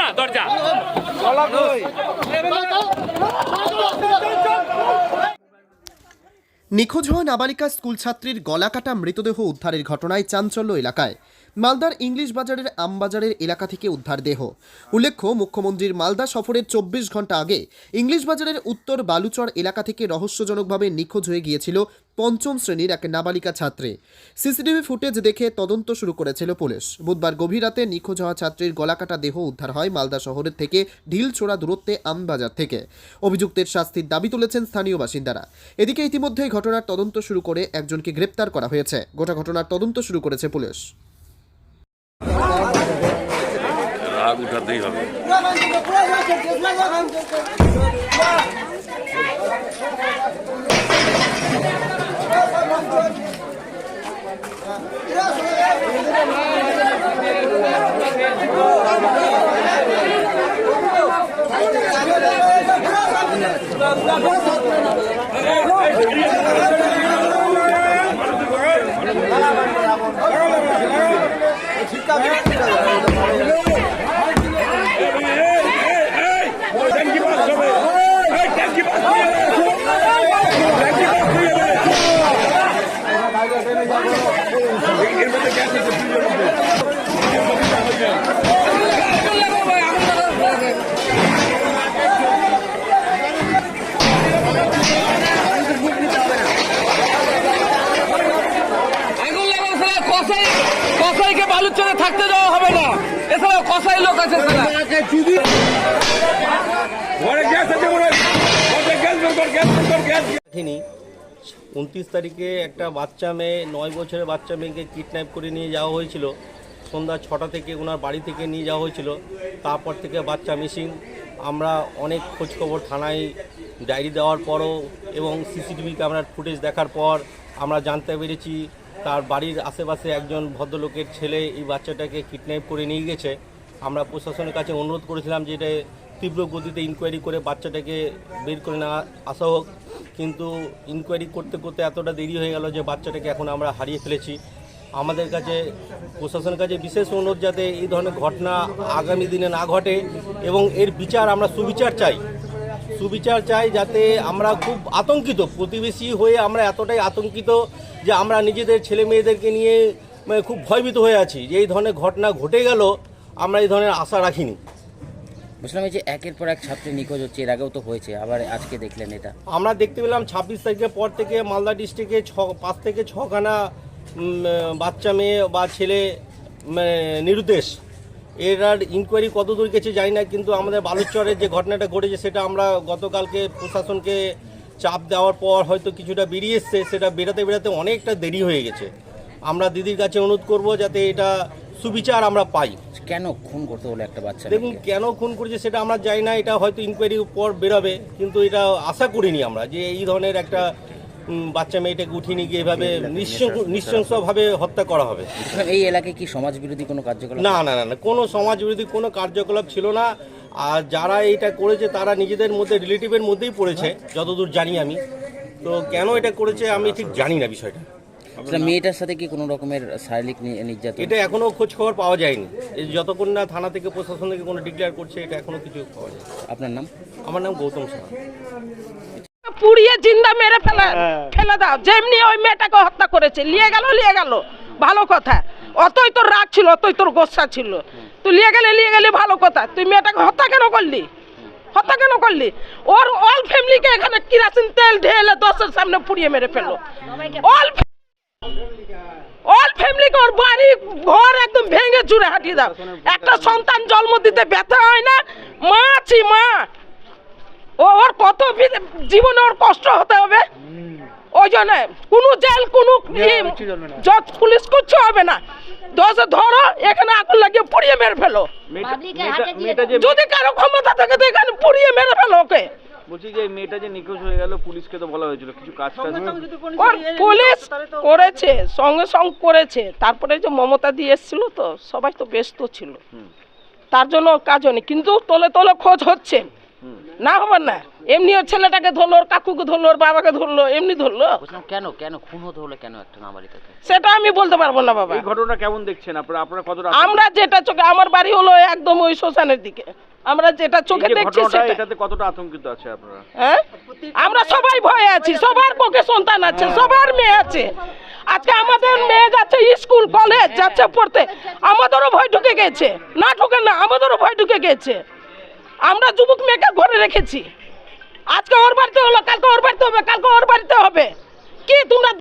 না দরজা নিখোঁজ হওয়া নাবালিকা স্কুল ছাত্রীর গলাকাটা মৃতদেহ উদ্ধারের ঘটনায় চাঞ্চল্য এলাকায়। মালদার ইংলিশ বাজারের আমবাজারের এলাকা থেকে উদ্ধার দেহ। উল্লেখ্য, মুখ্যমন্ত্রীর মালদা সফরের চব্বিশ ঘণ্টা আগে ইংলিশ বাজারের উত্তর বালুচর এলাকা থেকে রহস্যজনকভাবে নিখোঁজ হয়ে গিয়েছিল পঞ্চম শ্রেণির এক নাবালিকা ছাত্রী। সিসিটিভি ফুটেজ দেখে তদন্ত শুরু করেছিল পুলিশ। বুধবার গভীর রাতে নিখোঁজ হওয়া ছাত্রীর গলাকাটা দেহ উদ্ধার হয় মালদা শহরের থেকে ঢিলছোড়া দূরত্বে আমবাজার থেকে। অভিযুক্তের শাস্তির দাবি তুলেছেন স্থানীয় বাসিন্দারা। এদিকে ইতিমধ্যেই ঘটনার তদন্ত শুরু করে একজনকে গ্রেপ্তার করা হয়েছে। গোটা ঘটনার তদন্ত শুরু করেছে পুলিশ। রাগ উঠাতেই হবে। কসাইকে বালুচরে থাকতে দেওয়া হবে না। এছাড়া কসাই লোক আছে ঘরে গ্যাস আছে ছাড়া দেখিনি। উনত্রিশ তারিখে একটা বাচ্চা মেয়ে, নয় বছরের বাচ্চা মেয়েকে কিডন্যাপ করে নিয়ে যাওয়া হয়েছিল। সন্ধ্যা ছটা থেকে ওনার বাড়ি থেকে নিয়ে যাওয়া হয়েছিল। তারপর থেকে বাচ্চা মিসিং আমরা অনেক খোঁজখবর থানায় ডায়েরি দেওয়ার পরও এবং সিসিটিভি ক্যামেরার ফুটেজ দেখার পর আমরা জানতে পেরেছি, তার বাড়ির আশেপাশে একজন ভদ্রলোকের ছেলে এই বাচ্চাটাকে কিডন্যাপ করে নিয়ে গেছে। আমরা প্রশাসনের কাছে অনুরোধ করেছিলাম যে এটা তীব্র গতিতে ইনকোয়ারি করে বাচ্চাটাকে বের করে নেওয়া আসা হোক। কিন্তু ইনকোয়ারি করতে করতে এতটা দেরি হয়ে গেল যে বাচ্চাটাকে এখন আমরা হারিয়ে ফেলেছি। আমাদের কাছে, প্রশাসনের কাছে বিশেষ অনুরোধ যাতে এই ধরনের ঘটনা আগামী দিনে না ঘটে এবং এর বিচার আমরা সুবিচার চাই। সুবিচার চাই যাতে আমরা খুব আতঙ্কিত, প্রতিবেশী হয়ে আমরা এতটাই আতঙ্কিত যে আমরা নিজেদের ছেলে মেয়েদেরকে নিয়ে মানে খুব ভয়ভীত হয়ে আছি যে এই ধরনের ঘটনা ঘটে গেল, আমরা এই ধরনের আশা রাখিনি। বুঝলাম যে একের পর এক ছাত্রী নিখোঁজ হচ্ছে, এর আগেও তো হয়েছে, আবার আজকে দেখলেন এটা। আমরা দেখতে পেলাম ছাব্বিশ তারিখের পর থেকে মালদা ডিস্ট্রিক্টে ছ, পাঁচ থেকে ছখানা বাচ্চা মেয়ে বা ছেলে নিরুদ্দেশ। এর আর ইনকোয়ারি কত দূর গেছে জানি না, কিন্তু আমাদের বালুচরের যে ঘটনাটা ঘটেছে সেটা আমরা গতকালকে প্রশাসনকে চাপ দেওয়ার পর হয়তো কিছুটা বেরিয়ে এসছে, সেটা বেরাতে বেরাতে অনেকটা দেরি হয়ে গেছে। আমরা দিদির কাছে অনুরোধ করব যাতে এটা সুবিচার আমরা পাই। কেন খুন করতে হলো একটা বাচ্চা দেখুন কেন খুন করেছে সেটা আমরা জানি না এটা হয়তো ইনকোয়ারির পর বেরোবে কিন্তু এটা আশা করিনি আমরা যে এই ধরনের একটা বাচ্চা মেয়েটাকে উঠিয়ে নিয়ে গিয়ে এভাবে নিঃশংস- নৃশংসভাবে হত্যা করা হবে। এই এলাকায় কি সমাজ বিরোধী কোনো কার্যকলাপ না না না না কোনো সমাজ বিরোধী কোনো কার্যকলাপ ছিল না। আর যারা এইটা করেছে তারা নিজেদের মধ্যে রিলেটিভের মধ্যেই পড়েছে যতদূর জানি আমি। তো কেন এটা করেছে আমি ঠিক জানি না বিষয়টা। মেয়েটার সাথে কি কোনো রকমের শারীরিক নির্যাতন? এটা এখনও খোঁজ খবর পাওয়া যায়নি। যতক্ষণ না থানা থেকে প্রশাসন থেকে কোনো ডিক্লেয়ার করছে এটা এখনও কিছু পাওয়া যায় আপনার নাম? আমার নাম গৌতম সাহা। পুড়িয়ে জিন্দা মেরে ফেলে ফেলে দাও। যেমনি ওই মেয়েটাকে হত্যা করেছে নিয়ে গেল নিয়ে গেল। ভালো কথা। অতই তোর রাগ ছিল অতই তোর গোসা ছিল। তুই নিয়ে গেলে নিয়ে গেলি ভালো কথা। তুই মেয়েটাকে হত্যা কেন করলি? হত্যা কেন করলি? ওর অল ফ্যামিলিকে এখানে কিরাসিন তেল ঢেলে দশের সামনে পুড়িয়ে মেরে ফেলল। অল অল ফ্যামিলিকে ওর বাড়ি ঘর একদম ভেঙে চুরে হাঁটিয়ে দাও। একটা সন্তান জন্ম দিতে ব্যথা হয় না? মা আছি মা। ও ওর কত জীবনে ওর কষ্ট হতে হবে? ওই জন্য কোনো জেল কোনো জজ পুলিশ কিচ্ছু হবে না। দোষে ধরো এখানে আগুন লাগিয়ে পুড়িয়ে মেরে ফেলো। যদি কারও ক্ষমতা থাকে তো এখানে পুড়িয়ে মেরে ফেলো ওকে। বলছি যে মেয়েটা যে নিখোঁজ হয়ে গেল পুলিশকে তো বলা হয়েছিল কিছু কাজ টাজ ওর পুলিশ করেছে সঙ্গে সঙ্গ করেছে। তারপরে যে মমতা দিয়ে এসেছিল তো সবাই তো ব্যস্ত ছিল। তার জন্য কাজ হয়নি কিন্তু তলে তলে খোঁজ হচ্ছে। না হবে না। এমনি ওর ছেলেটাকে ধরলো ওর কাকুকে ধরলো ওর বাবাকে ধরলো এমনি ধরলো। বলছিলাম কেন কেন খুন হতে হলো কেন একটা নাবালিকাকে? সেটা আমি বলতে পারব না বাবা। এই ঘটনা কেমন দেখছেন? আপনারা আপনারা কতটা আমরা যেটা চোখে আমার বাড়ি হলো একদম ওই শ্মশানের দিকে। আমরা যেটা চোখে দেখছি সেটা এটাতে কতটা আতঙ্কিত আছে আপনারা? হ্যাঁ? আমরা সবাই ভয়ে আছি। সবার পক্ষে সন্তান আছে সবার মেয়ে আছে। আজকে আমাদের মেয়ে যাচ্ছে স্কুল কলেজ যাচ্ছে পড়তে। আমাদেরও ভয় ঢুকে গেছে। না ঢুকে না আমাদেরও ভয় ঢুকে গেছে। আমরা যুবক মেয়েকে ঘরে রেখেছি। আজকে ওর বাড়িতে হলো, কালকে ওর বাড়িতে হবে, কালকে ওর বাড়িতে হবে। কি তোমরা